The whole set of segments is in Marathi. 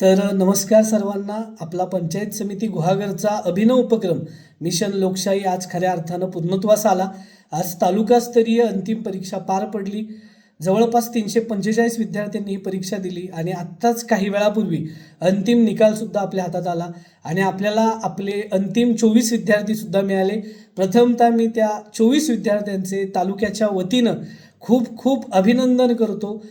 तर नमस्कार सर्वांना. आपला पंचायत समिती गुहागरचा अभिनव उपक्रम मिशन लोकशाही आज खऱ्या अर्थानं पूर्णत्वास आला आज तालुकास्तरीय अंतिम परीक्षा पार पडली. जवळपास तीनशे पंचेचाळीस विद्यार्थ्यांनी ही परीक्षा दिली आणि आत्ताच काही वेळापूर्वी अंतिम निकालसुद्धा आपल्या हातात आला आणि आपल्याला आपले अंतिम चोवीस विद्यार्थीसुद्धा मिळाले. प्रथमतः मी त्या चोवीस विद्यार्थ्यांचे तालुक्याच्या वतीनं खूप खूप अभिनंदन करतो.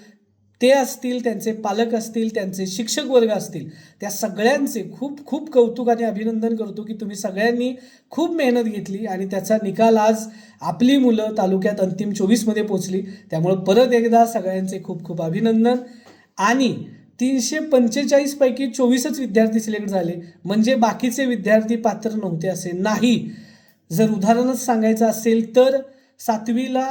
ते असतील त्यांचे पालक असतील त्यांचे शिक्षक वर्ग असतील त्या सगळ्यांचे खूप खूप कौतुक आणि अभिनंदन करतो की तुम्ही सगळ्यांनी खूप मेहनत घेतली आणि त्याचा निकाल आज आपली मुलं तालुक्यात अंतिम चोवीसमध्ये पोचली त्यामुळं परत एकदा सगळ्यांचे खूप खूप अभिनंदन. आणि तीनशे पंचेचाळीसपैकी चोवीसच विद्यार्थी सिलेक्ट झाले. म्हणजे बाकीचे विद्यार्थी पात्र नव्हते असे नाही. जर उदाहरणच सांगायचं असेल तर सातवीला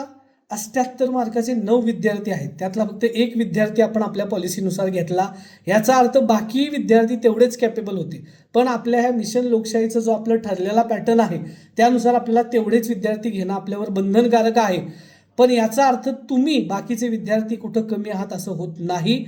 अष्ट्याहत्तर मार्काचे नऊ विद्यार्थी आहेत. त्यातला फक्त एक विद्यार्थी आपण आपल्या पॉलिसीनुसार घेतला. याचा अर्थ बाकी विद्यार्थी तेवढेच कॅपेबल होते. पण आपल्या ह्या मिशन लोकशाहीचा जो आपला ठरलेला पॅटर्न आहे त्यानुसार आपल्याला तेवढेच विद्यार्थी घेणं आपल्यावर बंधनकारक आहे. पण याचा अर्थ तुम्ही बाकीचे विद्यार्थी कुठं कमी आहात असं होत नाही.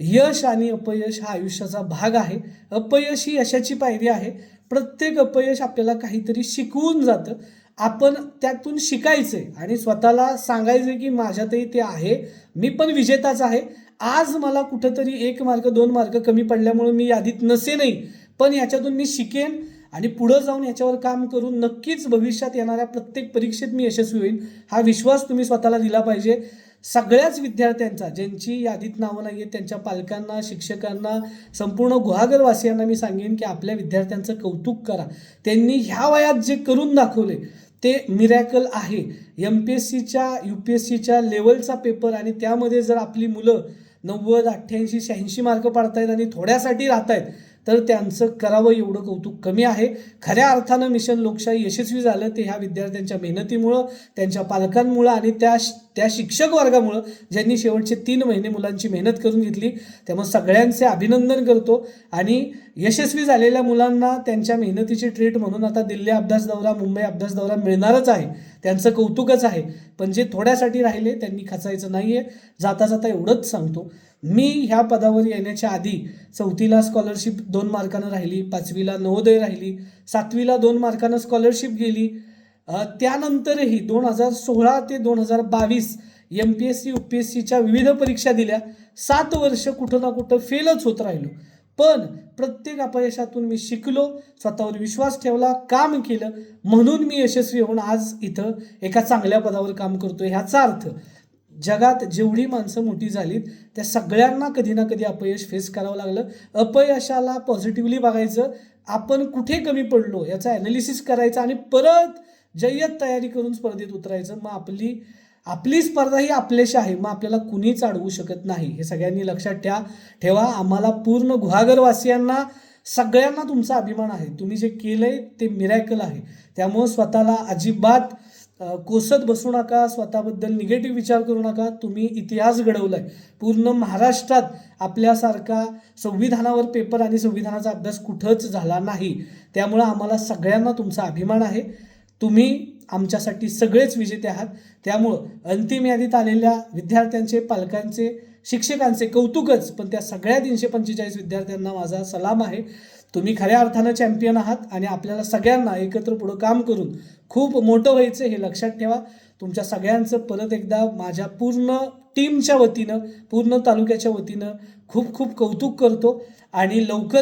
यश आणि अपयश हा आयुष्याचा भाग आहे. अपयश ही यशाची पायरी आहे. प्रत्येक अपयश आपल्याला काहीतरी शिकवून जातं. आपण त्यातून शिकायचंय आणि स्वतःला सांगायचं की माझ्यातही ते आहे. मी पण विजेताच आहे. आज मला कुठंतरी एक मार्क दोन मार्क कमी पडल्यामुळे मी यादीत नसेनही पण याच्यातून मी शिकेन आणि पुढं जाऊन याच्यावर काम करून नक्कीच भविष्यात येणाऱ्या प्रत्येक परीक्षेत मी यशस्वी होईन हा विश्वास तुम्ही स्वतःला दिला पाहिजे. सगळ्याच विद्यार्थ्यांचा ज्यांची यादीत नावं नाही आहेत त्यांच्या पालकांना शिक्षकांना संपूर्ण गुहागरवासियांना मी सांगेन की आपल्या विद्यार्थ्यांचं कौतुक करा. त्यांनी ह्या वयात जे करून दाखवले ते मिरॅकल आहे. एम पी एस सीच्या यू पी एस सीच्या लेवलचा पेपर आणि त्यामध्ये जर आपली मुलं नव्वद अठ्ठ्याऐंशी शहाऐंशी मार्क पाडतायत आणि थोड्यासाठी राहत आहेत तर त्यांचं करावं एवढं कौतुक कमी आहे. खऱ्या अर्थानं मिशन लोकशाही यशस्वी झालं ते ह्या विद्यार्थ्यांच्या मेहनतीमुळं त्यांच्या पालकांमुळं आणि त्या त्या शिक्षक वर्गामुळं ज्यांनी शेवटचे तीन महिने मुलांची मेहनत करून घेतली त्यामुळे सगळ्यांचे अभिनंदन करतो. आणि यशस्वी झालेल्या मुलांना त्यांच्या मेहनतीची ट्रीट म्हणून आता दिल्ली अभ्यास दौरा मुंबई अभ्यास दौरा मिळणारच आहे. त्यांचं कौतुकच आहे. पण जे थोड्यासाठी राहिले त्यांनी खचायचं नाही आहे जाता जाता एवढंच सांगतो. मी ह्या पदावर येण्याच्या आधी चौथीला स्कॉलरशिप दोन मार्कानं राहिली पाचवीला नवोदय राहिली सातवीला दोन मार्कानं स्कॉलरशिप गेली. त्यानंतरही दोन हजार सोळा ते दोन हजार बावीस M P S C U P S सीच्या विविध परीक्षा दिल्या. सात वर्ष कुठं ना कुठं फेलच होत राहिलो. पण प्रत्येक अपयशातून मी शिकलो स्वतःवर विश्वास ठेवला काम केलं. म्हणून मी यशस्वी होऊन आज इथं एका चांगल्या पदावर काम करतो ह्याचा अर्थ जगात जेवढी माणसं मोठी झालीत त्या सगळ्यांना कधी ना कधी अपयश फेस करावं लागलं. अपयशाला पॉझिटिव्हली बघायचं आपण कुठे कमी पडलो याचा ॲनालिसिस करायचं आणि परत जय्यत तयारी करून स्पर्धेत उतरायचं. मग आपली आपली स्पर्धा ही आपल्याशी आहे मग आपल्याला कुणीच अडवू शकत नाही. हे सगळ्यांनी लक्षात ठेवा. ठेवा आम्हाला पूर्ण गुहागरवासियांना सगळ्यांना तुमचा अभिमान आहे. तुम्ही जे केलंय ते मिरॅकल आहे. त्यामुळं स्वतःला अजिबात कोसत बसू नका स्वतःबद्दल निगेटिव्ह विचार करू नका. तुम्ही इतिहास घडवलाय. पूर्ण महाराष्ट्रात आपल्यासारखा संविधानावर पेपर आणि संविधानाचा अभ्यास कुठंच झाला नाही. त्यामुळं आम्हाला सगळ्यांना तुमचा अभिमान आहे. तुम्ही आमच्यासाठी सगळेच विजेते आहात. त्यामुळं अंतिम यादीत आलेल्या विद्यार्थ्यांचे पालकांचे शिक्षकांचे कौतुकच पण त्या सगळ्या तीनशे पंचेचाळीस विद्यार्थ्यांना माझा सलाम आहे. तुम्ही खऱ्या अर्थानं चॅम्पियन आहात आणि आपल्याला सगळ्यांना एकत्र पुढं काम करून खूप मोठं व्हायचं हे लक्षात ठेवा. तुमच्या सगळ्यांचं परत एकदा माझ्या पूर्ण टीमच्या वतीनं पूर्ण तालुक्याच्या वतीनं खूप खूप कौतुक करतो. आणि लवकर